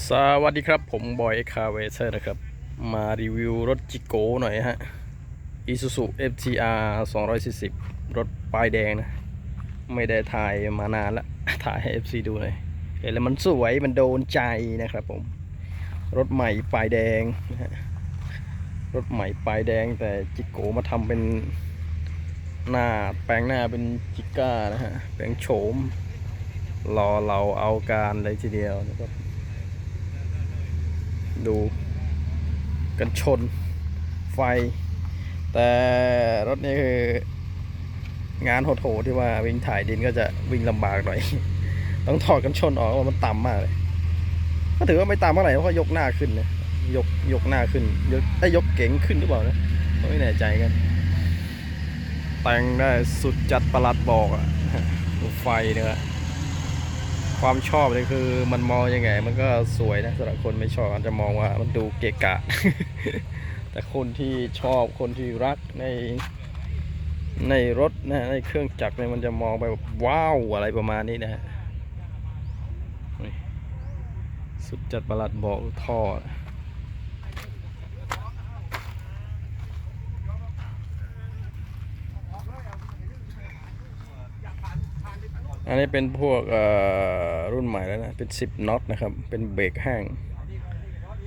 สวัสดีครับผมบอยคาเวเซอร์นะครับ มารีวิวรถจิโก้หน่อยฮะ Isuzu FTR 240 รถป้ายแดงนะ ไม่ได้ถ่ายมานานละถ่ายให้ FC ดูหน่อยเห็นแล้วมันสวยมันโดนใจนะครับผม รถใหม่ป้ายแดงนะฮะรถใหม่ป้ายแดงแต่จิโก้มาทำเป็นหน้าแปลงหน้าเป็นจิก้านะฮะแปลงโฉมรอเราเอาการเลยทีเดียวนะครับ ดูกันชนไฟ แต่รถนี้คืองานโหดๆที่ว่าวิ่งถ่ายดินก็จะวิ่งลำบากหน่อย ต้องถอดกันชนออกเพราะมันต่ำมากเลย ก็ถือว่าไม่ต่ำเท่าไหร่เพราะยกหน้าขึ้นนะยกยกหน้าขึ้นยกได้ยกเก๋งขึ้นหรือเปล่านะไม่แน่ใจกัน แต่งได้สุดจัดประหลัดบอกอะไฟเนี่ย ความชอบเลยคือมันมองยังไง มันก็สวยนะสำหรับคนไม่ชอบอาจจะมองว่ามันดูเกะกะ แต่คนที่ชอบคนที่รักในในรถนะในเครื่องจักรเนี่ยมันจะมองไปแบบว้าวอะไรประมาณนี้นะฮะสุดจัดประหลัดบอกท่อ อันนี้เป็นพวกรุ่นใหม่แล้วนะ เป็น 10น็อตนะครับ เป็นเบรกแห้ง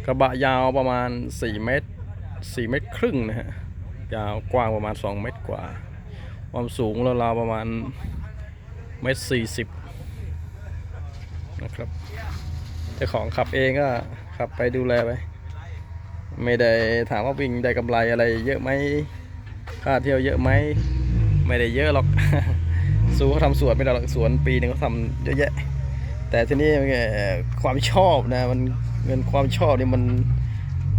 กระบะยาวประมาณ 4 เมตร 4 เมตรครึ่งนะฮะ ยาวกว้างประมาณ 2 เมตรกว่า ความสูงราวๆประมาณเมตรสี่สิบนะครับเจ้าของขับเองก็ขับไปดูแลไป ไม่ได้ถามว่าวิ่งได้กำไรอะไรเยอะไหมค่าเที่ยวเยอะไหม ไม่ได้เยอะหรอก สูเขาทำสวนไม่ได้หรอกสวนปีหนึงเขาทำเยอะแยะ แต่ทีนี้มันเอ่อความชอบนะ มันเงินความชอบนี่มัน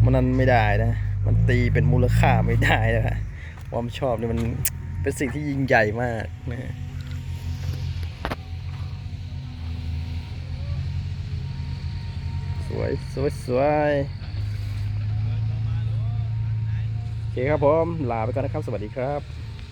มันนั้นไม่ได้นะ มันตีเป็นมูลค่าไม่ได้นะฮะความชอบนี่มันเป็นสิ่งที่ยิ่งใหญ่มากนะสวยสวยสวยโอเคครับผม ลาไปก่อนนะครับ สวัสดีครับ